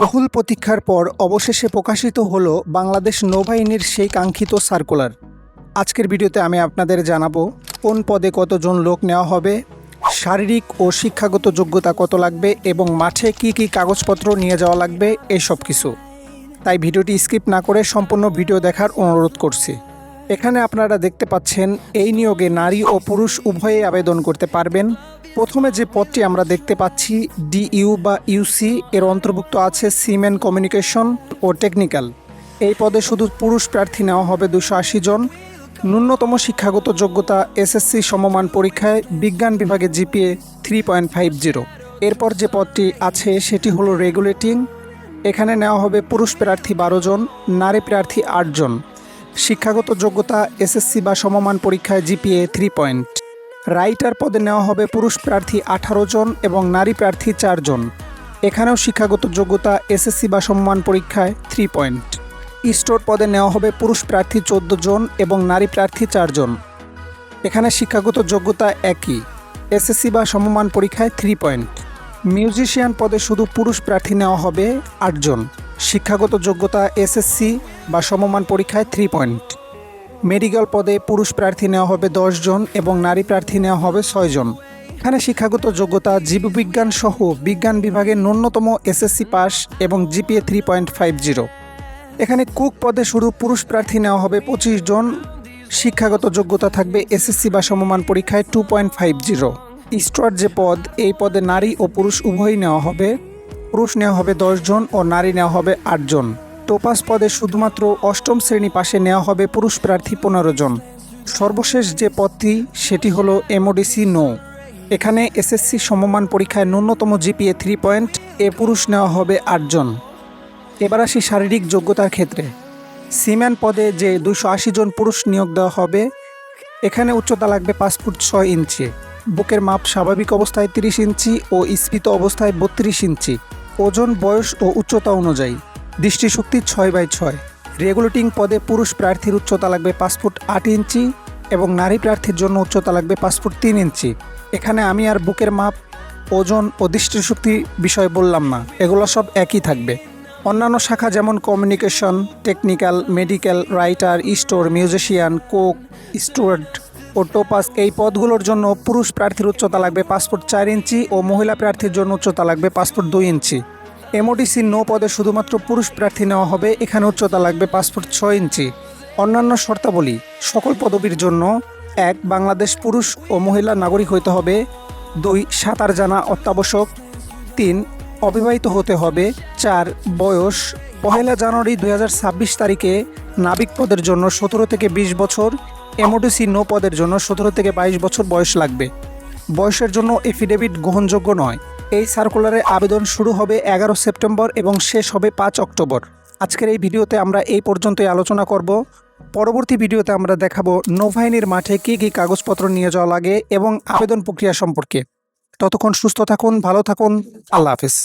বহুল প্রতীক্ষার পর অবশেষে প্রকাশিত হল বাংলাদেশ নৌবাহিনীর সেই কাঙ্ক্ষিত সার্কুলার। আজকের ভিডিওতে আমি আপনাদের জানাব কোন পদে কতজন লোক নেওয়া হবে, শারীরিক ও শিক্ষাগত যোগ্যতা কত লাগবে এবং মাঠে কি কি কাগজপত্র নিয়ে যাওয়া লাগবে, এসব কিছু। তাই ভিডিওটি স্কিপ না করে সম্পূর্ণ ভিডিও দেখার অনুরোধ করছি। এখানে আপনারা দেখতে পাচ্ছেন, এই নিয়োগে নারী ও পুরুষ উভয়ে আবেদন করতে পারবেন। প্রথমে যে পদটি আমরা দেখতে পাচ্ছি ডিইউ বা ইউসি এর অন্তর্ভুক্ত আছে সিমেন কমিউনিকেশন ও টেকনিক্যাল এই পদে শুধু পুরুষ প্রার্থী নেওয়া হবে দুশো আশি জন। ন্যূনতম শিক্ষাগত যোগ্যতা এসএসসি সমমান পরীক্ষায় বিজ্ঞান বিভাগে GPA three point five zero. এরপর যে পদটি আছে, সেটি হলো রেগুলেটিং। এখানে নেওয়া হবে পুরুষ প্রার্থী বারো জন, নারী প্রার্থী আটজন শিক্ষাগত যোগ্যতা, এসএসসি বা সমমান পরীক্ষায় জিপিএ থ্রি পয়েন্ট রাইটার পদে নেওয়া হবে পুরুষ প্রার্থী আঠারো জন এবং নারী প্রার্থী চারজন এখানেও শিক্ষাগত যোগ্যতা, এসএসসি বা সমমান পরীক্ষায় থ্রি পয়েন্ট স্টোর পদে নেওয়া হবে পুরুষ প্রার্থী চোদ্দ জন এবং নারী প্রার্থী চারজন এখানে শিক্ষাগত যোগ্যতা একই। এসএসসি বা সমমান পরীক্ষায় থ্রি পয়েন্ট মিউজিশিয়ান পদে শুধু পুরুষ প্রার্থী নেওয়া হবে আটজন শিক্ষাগত যোগ্যতা, এসএসসি বা সমমান পরীক্ষায় থ্রি পয়েন্ট মেডিকেল পদে পুরুষ প্রার্থী নেওয়া হবে জন এবং নারী প্রার্থী নেওয়া হবে ছয়জন এখানে শিক্ষাগত যোগ্যতা জীববিজ্ঞান সহ বিজ্ঞান বিভাগে ন্যূনতম এসএসসি পাস এবং GPA three point five zero এখানে কুক পদে শুধু পুরুষ প্রার্থী নেওয়া হবে পঁচিশ জন। শিক্ষাগত যোগ্যতা থাকবে এসএসসি বা সমমান পরীক্ষায় two point five zero steward যে পদ, এই পদে নারী ও পুরুষ উভয়ই নেওয়া হবে। পুরুষ নেওয়া হবে জন ও নারী নেওয়া হবে আটজন টোপাস পদে শুধুমাত্র অষ্টম শ্রেণি পাশে নেওয়া হবে পুরুষ প্রার্থী পনেরো জন। সর্বশেষ যে পদটি, সেটি হলো এমওডিসি নো। এখানে এসএসসি সমমান পরীক্ষায় ন্যূনতম জিপিএ থ্রি পয়েন্ট এ পুরুষ নেওয়া হবে আটজন এবার আসি শারীরিক যোগ্যতার ক্ষেত্রে। সিম্যান পদে যে দুশো আশি জন পুরুষ নিয়োগ দেওয়া হবে, এখানে উচ্চতা লাগবে পাঁচ ফুট ছয় ইঞ্চি। বুকের মাপ স্বাভাবিক অবস্থায় তিরিশ ইঞ্চি ও স্ফীত অবস্থায় বত্রিশ ইঞ্চি। ওজন, বয়স ও উচ্চতা অনুযায়ী। দৃষ্টিশক্তি ছয় বাই ছয়। রেগুলেটিং পদে পুরুষ প্রার্থীর উচ্চতা লাগবে ফুট আট ইঞ্চি এবং নারী প্রার্থীর জন্য উচ্চতা লাগবে ফুট তিন ইঞ্চি। এখানে আমি আর বুকের মাপ, ওজন ও দৃষ্টিশক্তি বিষয় বললাম না, এগুলো সব একই থাকবে। অন্যান্য শাখা যেমন communication, technical medical writer, store, musician, cook, steward ও টোপাস, এই পদগুলোর জন্য পুরুষ প্রার্থীর উচ্চতা লাগবে পাসপোর্ট চার ইঞ্চি ও মহিলা প্রার্থীর জন্য উচ্চতা লাগবে পাসপোর্ট দুই ইঞ্চি। এমওডিসি নো পদে শুধুমাত্র পুরুষ প্রার্থী নেওয়া হবে, এখানে উচ্চতা লাগবে ফুট ছয় ইঞ্চি। অন্যান্য শর্তাবলী, সকল পদবীর জন্য এক, বাংলাদেশ পুরুষ ও মহিলা নাগরিক হইতে হবে। দুই সাঁতার জানা অত্যাবশ্যক। তিন, অবিবাহিত হতে হবে। চার, বয়স। পহেলা জানুয়ারি দু হাজার ছাব্বিশ তারিখে নাবিক পদের জন্য সতেরো থেকে বিশ বছর এমওডিসি নো পদের জন্য সতেরো থেকে বাইশ বছর বয়স লাগবে। বয়সের জন্য এফিডেভিট গ্রহণযোগ্য নয়। এই সার্কুলারে আবেদন শুরু হবে এগারো সেপ্টেম্বর এবং শেষ হবে পাঁচ অক্টোবর। আজকের এই ভিডিওতে আমরা এই পর্যন্তই আলোচনা করব। পরবর্তী ভিডিওতে আমরা দেখাবো নৌবাহিনীর মাঠে কী কী কাগজপত্র নিয়ে যাওয়া লাগে এবং আবেদন প্রক্রিয়া সম্পর্কে। ততক্ষণ সুস্থ থাকুন, ভালো থাকুন, আল্লাহ হাফিজ।